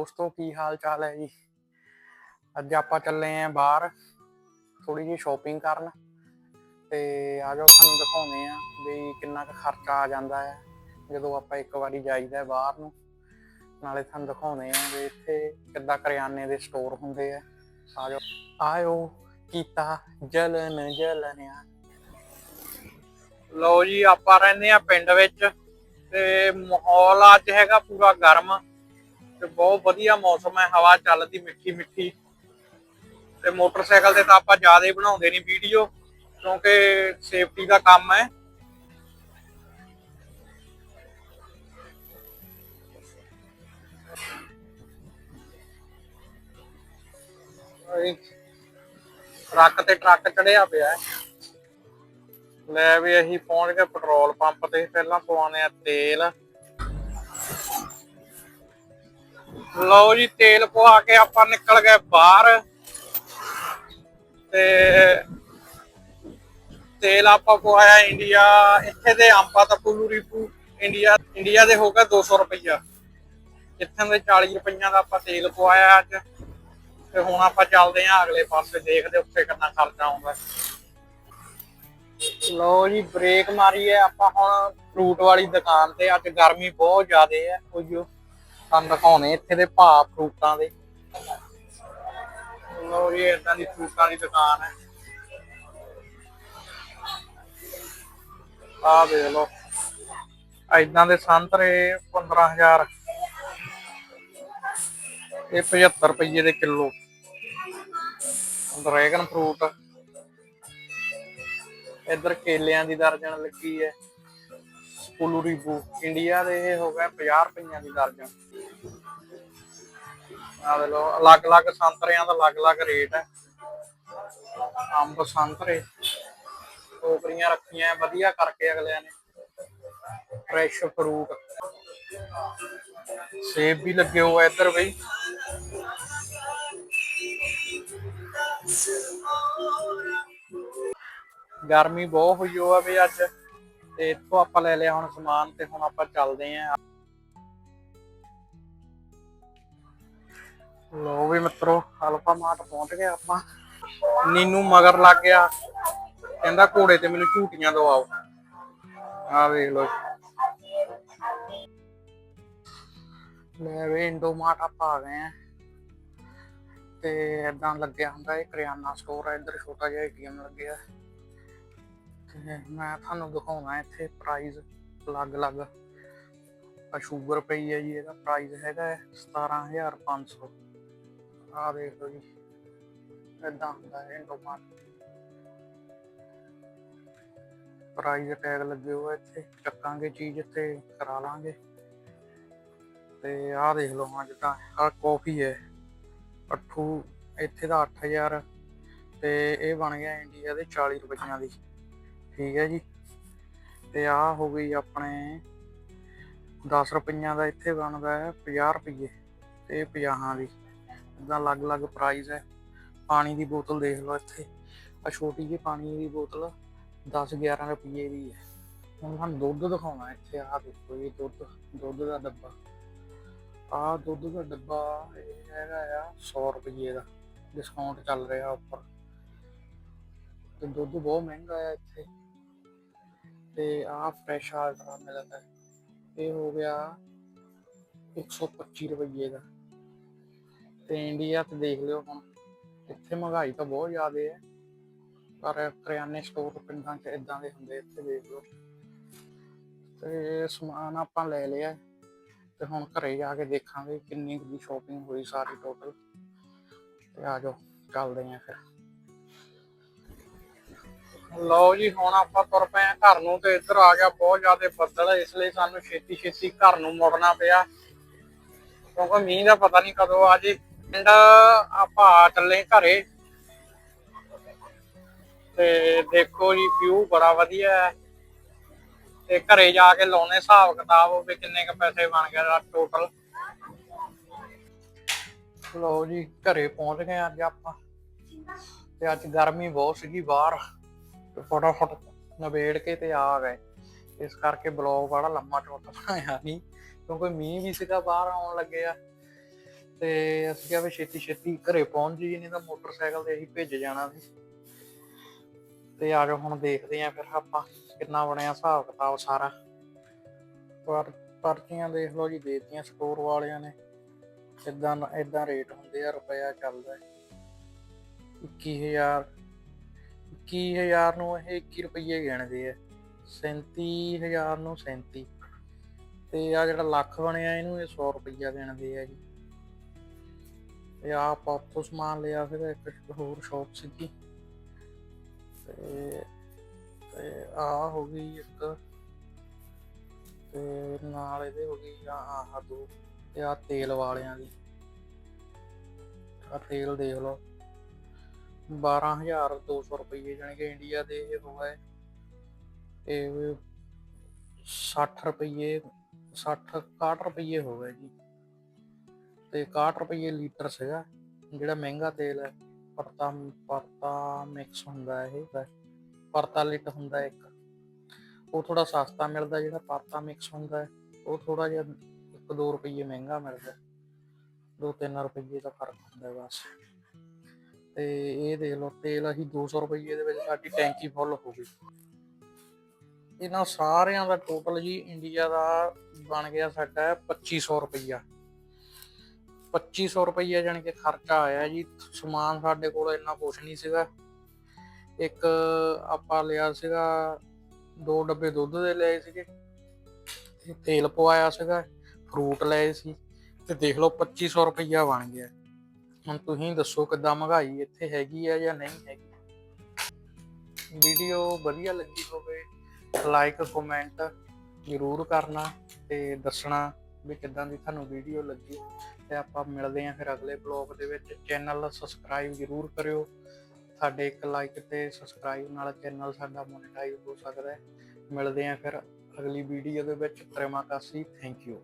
ਦੋਸਤੋ, ਕੀ ਹਾਲ ਚਾਲ ਹੈ ਜੀ? ਅੱਜ ਆਪਾਂ ਚੱਲੇ ਆਂ ਬਾਹਰ ਥੋੜੀ ਜਿਹੀ ਸ਼ਾਪਿੰਗ ਕਰਨ ਤੇ ਆ ਜਾਓ, ਤੁਹਾਨੂੰ ਦਿਖਾਉਂਦੇ ਆ ਵੀ ਕਿੰਨਾ ਕੁ ਖਰਚਾ ਆ ਜਾਂਦਾ ਹੈ, ਜਦੋਂ ਆਪਾਂ ਇੱਕ ਵਾਰੀ ਜਾਈਦਾ ਬਾਹਰ ਨੂੰ। ਨਾਲੇ ਤੁਹਾਨੂੰ ਦਿਖਾਉਂਦੇ ਆ ਵੀ ਇੱਥੇ ਕਿੱਦਾਂ ਕਰਿਆਨੇ ਦੇ ਸਟੋਰ ਹੁੰਦੇ ਆ। ਆ ਜਾਓ। ਆਇਓ, ਕੀਤਾ ਜਲਨ ਜਲਨਿਆ। ਲਓ ਜੀ, ਆਪਾਂ ਰਹਿੰਦੇ ਆ ਪਿੰਡ ਵਿੱਚ ਤੇ ਮਾਹੌਲ ਅੱਜ ਹੈਗਾ ਪੂਰਾ ਗਰਮ। ਤੇ ਬਹੁਤ ਵਧੀਆ ਮੌਸਮ ਹੈ, ਹਵਾ ਚੱਲਦੀ ਮਿੱਠੀ ਮਿੱਠੀ। ਤੇ ਮੋਟਰਸਾਈਕਲ ਤੇ ਤਾਂ ਆਪਾਂ ਜ਼ਿਆਦਾ ਬਣਾਉਂਦੇ ਨਹੀਂ ਵੀਡੀਓ, ਕਿਉਂਕਿ ਸੇਫਟੀ ਦਾ ਕੰਮ ਹੈ। ਟਰੱਕ ਤੇ ਟਰੱਕ ਚੜਿਆ ਪਿਆ ਲੈ ਵੀ ਅਸੀਂ ਪਹੁੰਚ ਗਏ ਪੈਟਰੋਲ ਪੰਪ ਤੇ, ਪਹਿਲਾਂ ਪਵਾਉਣੇ ਆ ਤੇਲ। ਲਓ ਜੀ, ਤੇਲ ਪਵਾ ਕੇ ਆਪਾਂ ਨਿਕਲ ਗਏ ਬਾਹਰ। ਤੇ ਤੇਲ ਆਪਾਂ ਪਵਾਇਆ ਇੰਡੀਆ, ਇੱਥੇ ਦੇ ਅੰਪਾ ਤਾਂ ਪੁਲੂਰੀਪੂ ਇੰਡੀਆ ਇੰਡੀਆ ਦੇ ਹੋ 200 ਰੁਪਈਆ। ਇੱਥੇ ਦੇ 40 ਰੁਪਈਆਂ ਦਾ ਆਪਾਂ ਤੇਲ ਪਵਾਇਆ ਅੱਜ। ਤੇ ਹੁਣ ਆਪਾਂ ਚੱਲਦੇ ਆਂ ਅਗਲੇ ਪਾਸੇ ਦੇਖਦੇ ਉੱਥੇ ਕਿੰਨਾ ਖਰਚਾ ਆਉਂਦਾ। ਲੋ ਜੀ ਬ੍ਰੇਕ ਮਾਰੀ ਹੈ ਆਪਾਂ ਹੁਣ ਫਰੂਟ ਵਾਲੀ ਦੁਕਾਨ ਤੇ। ਅੱਜ ਗਰਮੀ ਬਹੁਤ ਜ਼ਿਆਦਾ ਹੈ ਉਹੀਓ ਤੁਹਾਨੂੰ ਦਿਖਾਉਣੇ ਇੱਥੇ ਦੇ ਭਾਅ ਫਰੂਟਾਂ ਦੇ। ਲੋ ਜੀ ਇਦਾਂ ਦੀ ਫਰੂਟਾਂ ਦੀ ਦੁਕਾਨ ਹੈ। ਆਹ ਦੇਖ ਲਓ। ਇਦਾਂ ਦੇ ਸੰਤਰੇ 15000 ਇਹ 75 ਰੁਪਏ ਦੇ ਕਿਲੋ। Dragon fruit. ਇੱਧਰ ਕੇਲਿਆਂ ਦੀ ਦਰਜਨ ਲੱਗੀ ਹੈ। ਪੁਲੂਰੀਬੂ ਇੰਡੀਆ ਦੇ ਇਹ ਹੋ ਗਿਆ 50 ਰੁਪਈਆਂ ਦੀ ਦਰਜਨ। ਆ ਦੇ ਲੋ ਅਲੱਗ-ਅਲੱਗ ਸੰਤਰਿਆਂ ਦਾ ਅਲੱਗ-ਅਲੱਗ ਰੇਟ ਹੈ। ਅੰਬ ਸੰਤਰੇ, ਟੋਕਰੀਆਂ ਰੱਖੀਆਂ, ਵਧੀਆ ਕਰਕੇ ਅਗਲਿਆਂ ਨੇ। ਫਰੈਸ਼ ਫਰੂਟ ਸੇਬ ਵੀ ਲੱਗੇ ਹੋਏ ਇੱਧਰ ਬਈ। ਗਰਮੀ ਬਹੁਤ ਹੋਈ ਹੋ ਵੀ ਅੱਜ। ਤੇ ਇੱਥੋਂ ਆਪਾਂ ਲੈ ਲਿਆ ਹੁਣ ਸਮਾਨ ਤੇ ਹੁਣ ਆਪਾਂ ਚੱਲਦੇ ਆਂ। ਲੋ ਵੀ ਮਿੱਤਰੋ ਅਲਫਾ ਮਾਰਟ ਪਹੁੰਚ ਗਏ ਆਪਾਂ। ਨੀਨੂ ਮਗਰ ਲੱਗ ਗਿਆ। ਕਹਿੰਦਾ ਘੋੜੇ ਤੇ ਮੈਨੂੰ ਝੂਟੀਆਂ ਦਵਾਓ। ਆ ਵੇਖ ਲੋ ਲੈ ਵੇ ਇੰਡੋ ਮਾਰਟ ਆਪਾਂ ਆ ਗਏ ਆ। ਤੇ ਇਦਾਂ ਲੱਗਿਆ ਹੁੰਦਾ ਇਹ ਕਰਿਆਨਾ ਸਟੋਰ ਆ, ਇੱਧਰ ਛੋਟਾ ਜਿਹਾ ਏਟੀਐਮ ਲੱਗਿਆ। ਤੇ ਮੈਂ ਤੁਹਾਨੂੰ ਦਿਖਾਉਣਾ ਇੱਥੇ ਪ੍ਰਾਈਸ ਅਲੱਗ-ਅਲੱਗ ਆ ਸ਼ੂਗਰ ਪਈ ਹੈ ਜੀ, ਇਹਦਾ ਪ੍ਰਾਈਸ ਹੈਗਾ ਹੈ 17500 ਆ ਦੇਖ ਲਓ ਜੀ, ਇਦਾਂ ਹੁੰਦਾ ਹੈ ਇੰਡੋਮਾਰਟ ਪ੍ਰਾਈਸ ਟੈਗ ਲੱਗੇ ਹੋਏ ਇੱਥੇ, ਚੱਕਾਂਗੇ ਚੀਜ਼ ਤੇ, ਕਰਾ ਲਾਂਗੇ। ਤੇ ਆਹ ਦੇਖ ਲਓ ਹਾਂ ਜਿੱਦਾਂ, ਆਹ ਕਾਫੀ ਹੈ। ਅੱਠੂ ਇੱਥੇ ਦਾ 8000 ਤੇ ਇਹ ਬਣ ਗਿਆ ਇੰਡੀਆ ਦੇ 40 ਰੁਪਈਆਂ ਦੀ। ਠੀਕ ਹੈ ਜੀ। ਤੇ ਆਹ ਹੋ ਗਈ ਆਪਣੇ 10 ਰੁਪਈਆਂ ਦਾ ਇੱਥੇ ਬਣਦਾ ਹੈ 50 ਰੁਪਏ ਤੇ 50 ਦੀ। ਇਦਾਂ ਅਲੱਗ-ਅਲੱਗ ਪ੍ਰਾਈਸ ਹੈ। ਪਾਣੀ ਦੀ ਬੋਤਲ ਦੇਖ ਲਓ ਇੱਥੇ। ਆ ਛੋਟੀ ਜਿਹੀ ਪਾਣੀ ਦੀ ਬੋਤਲ 10-11 ਰੁਪਏ ਦੀ ਹੈ। ਹੁਣ ਤੁਹਾਨੂੰ ਦੁੱਧ ਦਿਖਾਉਣਾ ਇੱਥੇ, ਆਹ ਦੇਖੋ ਇਹ ਦੁੱਧ ਦੁੱਧ ਦਾ ਡੱਬਾ। ਆਹ ਦੁੱਧ ਦਾ ਡੱਬਾ ਇਹ ਹੈਗਾ ਆ 100 ਰੁਪਏ ਦਾ। ਡਿਸਕਾਊਂਟ ਚੱਲ ਰਿਹਾ ਉੱਪਰ। ਤੇ ਦੁੱਧ ਬਹੁਤ ਮਹਿੰਗਾ ਆ ਇੱਥੇ। ਤੇ ਆਹ ਫਰੈਸ਼ ਆਰਡਰ ਮਿਲਦਾ ਹੈ। ਇਹ ਹੋ ਗਿਆ 125 ਰੁਪਏ ਦਾ। ਤੇ ਇੰਡੀਆ ਤੇ ਦੇਖ ਲਿਓ ਹੁਣ, ਇੱਥੇ ਮਹਿੰਗਾਈ ਤਾਂ ਬਹੁਤ ਜ਼ਿਆਦਾ ਹੈ। ਪਰ ਕਰਿਆਨੇ ਸਟੋਰ ਪਿੰਡਾਂ 'ਚ ਇਦਾਂ ਦੇ ਹੁੰਦੇ, ਇੱਥੇ ਦੇਖ ਲਓ। ਤੇ ਸਮਾਨ ਆਪਾਂ ਲੈ ਲਿਆ ਤੇ ਹੁਣ ਘਰੇ ਜਾ ਕੇ ਦੇਖਾਂਗੇ ਕਿੰਨੀ ਕੁ ਦੀ ਸ਼ਾਪਿੰਗ ਹੋਈ ਸਾਰੀ ਟੋਟਲ ਤੇ ਆ ਜਾਓ, ਚੱਲਦੇ ਆਂ ਫਿਰ। ਲਓ ਜੀ, ਹੁਣ ਆਪਾਂ ਤੁਰ ਪਏ ਆਂ ਘਰ ਨੂੰ ਤੇ ਇੱਧਰ ਆ ਗਿਆ, ਬਹੁਤ ਜ਼ਿਆਦਾ ਬੱਦਲ ਇਸ ਲਈ ਸਾਨੂੰ ਛੇਤੀ ਛੇਤੀ ਘਰ ਨੂੰ ਮੁੜਨਾ ਪਿਆ। ਕਿਉਂਕਿ ਮੀਂਹ ਦਾ ਪਤਾ ਨਹੀਂ ਕਦੋਂ ਆ ਜੀ, ਪਿੰਡ ਆਪਾਂ ਆ ਚੱਲੇ ਘਰੇ। ਤੇ ਦੇਖੋ ਜੀ ਵਿਊ ਬੜਾ ਵਧੀਆ ਹੈ। ਤੇ ਘਰੇ ਜਾ ਕੇ ਲਾਉਣੇ ਹਿਸਾਬ ਕਿਤਾਬ ਵੀ ਕਿੰਨੇ ਕ ਪੈਸੇ ਬਣ ਗਏ ਦਾ ਟੋਟਲ ਲਓ ਜੀ, ਘਰੇ ਪਹੁੰਚ ਗਏ ਅੱਜ ਆਪਾਂ। ਤੇ ਅੱਜ ਗਰਮੀ ਬਹੁਤ ਸੀਗੀ ਬਾਹਰ। ਫਟਾਫਟ ਨਵੇੜ ਕੇ ਤੇ ਆ ਗਏ। ਇਸ ਕਰਕੇ ਬਲੌਗ ਬੜਾ ਲੰਮਾ ਚੌੜਾ ਬਣਾਇਆ ਨਹੀਂ ਕਿਉਂਕਿ ਮੀਂਹ ਵੀ ਸੀਗਾ, ਬਾਹਰ ਆਉਣ ਲੱਗੇ ਆ। ਤੇ ਅਸੀਂ ਕਿਹਾ ਵੀ ਛੇਤੀ ਛੇਤੀ ਘਰੇ ਪਹੁੰਚ ਜੀ ਨਹੀਂ ਤਾਂ ਮੋਟਰਸਾਈਕਲ ਤੇ ਅਸੀਂ ਭੇਜ ਜਾਣਾ ਸੀ। ਤੇ ਆ ਜਾਓ, ਹੁਣ ਦੇਖਦੇ ਆਂ ਫਿਰ ਆਪਾਂ ਕਿੰਨਾ ਬਣਿਆ ਹਿਸਾਬ ਕਿਤਾਬ ਸਾਰਾ। ਪਰ ਪਰਚੀਆਂ ਦੇਖ ਲਓ ਜੀ, ਦੇਤੀਆਂ ਸਟੋਰ ਵਾਲਿਆਂ ਨੇ। ਇਦਾਂ ਇਦਾਂ ਰੇਟ ਹੁੰਦੇ ਆ, ਰੁਪਇਆ ਚੱਲਦਾ। ਹੈ 21000 21000 ਨੂੰ ਇਹ 21 ਰੁਪਏ ਗਿਣਦੇ ਆ। 37000 ਨੂੰ 37 ਤੇ ਆ ਜਿਹੜਾ ਲੱਖ ਬਣਿਆ, ਇਹਨੂੰ ਇਹ 100 ਰੁਪਈਆ ਗਿਣਦੇ ਆ ਜੀ। ਤੇ ਆ ਆਪਾਂ ਸਮਾਨ ਲਿਆ ਫਿਰ ਇੱਕ ਹੋਰ ਸ਼ਾਪ ਸੀਗੀ। ਤੇ ਤੇ ਆ ਹੋ ਗਈ ਇੱਕ। ਤੇ ਨਾਲ ਇਹਦੇ ਹੋ ਗਈ ਆ, ਆਹ ਦੋ। ਤੇ ਆ ਤੇਲ ਵਾਲਿਆਂ ਦੀ। ਆ ਤੇਲ ਦੇਖ ਲਓ। 12200 ਰੁਪਏ ਜਾਣੀ ਕਿ ਇੰਡੀਆ ਦੇ ਇਹ ਹੋ ਗਏ। ਇਹ 60 ਰੁਪਏ 60 61 ਰੁਪਏ ਹੋ ਗਏ ਜੀ। ਤੇ 61 ਰੁਪਏ ਲੀਟਰ ਸੀਗਾ, ਜਿਹੜਾ ਮਹਿੰਗਾ ਤੇਲ ਹੈ। ਪਰਤਾ ਪਰਤਾ ਮਿਕਸ ਹੁੰਦਾ ਇਹ ਪਰਤਾ ਲਿਟ ਹੁੰਦਾ ਇੱਕ। ਉਹ ਥੋੜਾ ਸਸਤਾ ਮਿਲਦਾ, ਜਿਹੜਾ ਪਰਤਾ ਮਿਕਸ ਹੁੰਦਾ ਉਹ ਥੋੜਾ ਜਿਹਾ 1-2 ਰੁਪਏ ਮਹਿੰਗਾ ਮਿਲਦਾ। 2-3 ਰੁਪਏ ਦਾ ਫ਼ਰਕ ਹੁੰਦਾ ਬਸ। ਤੇ ਇਹ ਦੇਖ ਲਓ, ਤੇਲ ਅਸੀਂ 200 ਰੁਪਏ ਦੇ ਵਿੱਚ ਸਾਡੀ ਟੈਂਕੀ ਫੁੱਲ ਹੋ ਗਈ। ਇਹਨਾਂ ਸਾਰਿਆਂ ਦਾ ਟੋਟਲ ਜੀ ਇੰਡੀਆ ਦਾ ਬਣ ਗਿਆ ਸਾਡਾ 2500 ਰੁਪਈਆ। 2500 ਰੁਪਈਆ ਜਾਣੀ ਕਿ ਖਰਚਾ ਆਇਆ ਜੀ, ਸਮਾਨ ਸਾਡੇ ਕੋਲ ਇੰਨਾ ਕੁਝ ਨਹੀਂ ਸੀਗਾ। ਇੱਕ ਆਪਾਂ ਲਿਆ ਸੀਗਾ, ਦੋ ਡੱਬੇ ਦੁੱਧ ਦੇ ਲਏ ਸੀਗੇ। ਤੇਲ ਪਵਾਇਆ ਸੀਗਾ ਫਰੂਟ ਲਏ ਸੀ। ਤੇ ਦੇਖ ਲਓ 2500 ਰੁਪਈਆ ਬਣ ਗਿਆ। ਹੁਣ ਤੁਸੀਂ ਦੱਸੋ ਕਿੱਦਾਂ ਮਹਿੰਗਾਈ ਇੱਥੇ ਹੈਗੀ ਆ ਜਾਂ ਨਹੀਂ ਹੈਗੀ? ਵੀਡੀਓ ਵਧੀਆ ਲੱਗੀ ਹੋਵੇ ਲਾਈਕ ਕਮੈਂਟ ਜ਼ਰੂਰ ਕਰਨਾ ਤੇ ਦੱਸਣਾ ਵੀ ਕਿੱਦਾਂ ਦੀ ਤੁਹਾਨੂੰ ਵੀਡੀਓ ਲੱਗੀ। ਤੇ ਆਪਾਂ ਮਿਲਦੇ ਆਂ ਫਿਰ ਅਗਲੇ ਬਲੌਗ ਦੇ ਵਿੱਚ। ਚੈਨਲ ਸਬਸਕ੍ਰਾਈਬ ਜ਼ਰੂਰ ਕਰਿਓ। ਸਾਡੇ ਇੱਕ ਲਾਈਕ ਤੇ ਸਬਸਕ੍ਰਾਈਬ ਨਾਲ ਚੈਨਲ ਸਾਡਾ ਮੋਨੇਟਾਈਜ਼ ਹੋ ਸਕਦਾ ਹੈ। ਮਿਲਦੇ ਆਂ ਫਿਰ ਅਗਲੀ ਵੀਡੀਓ ਦੇ ਵਿੱਚ। ਪ੍ਰੇਮਾ ਕਾਸੀ ਥੈਂਕ ਯੂ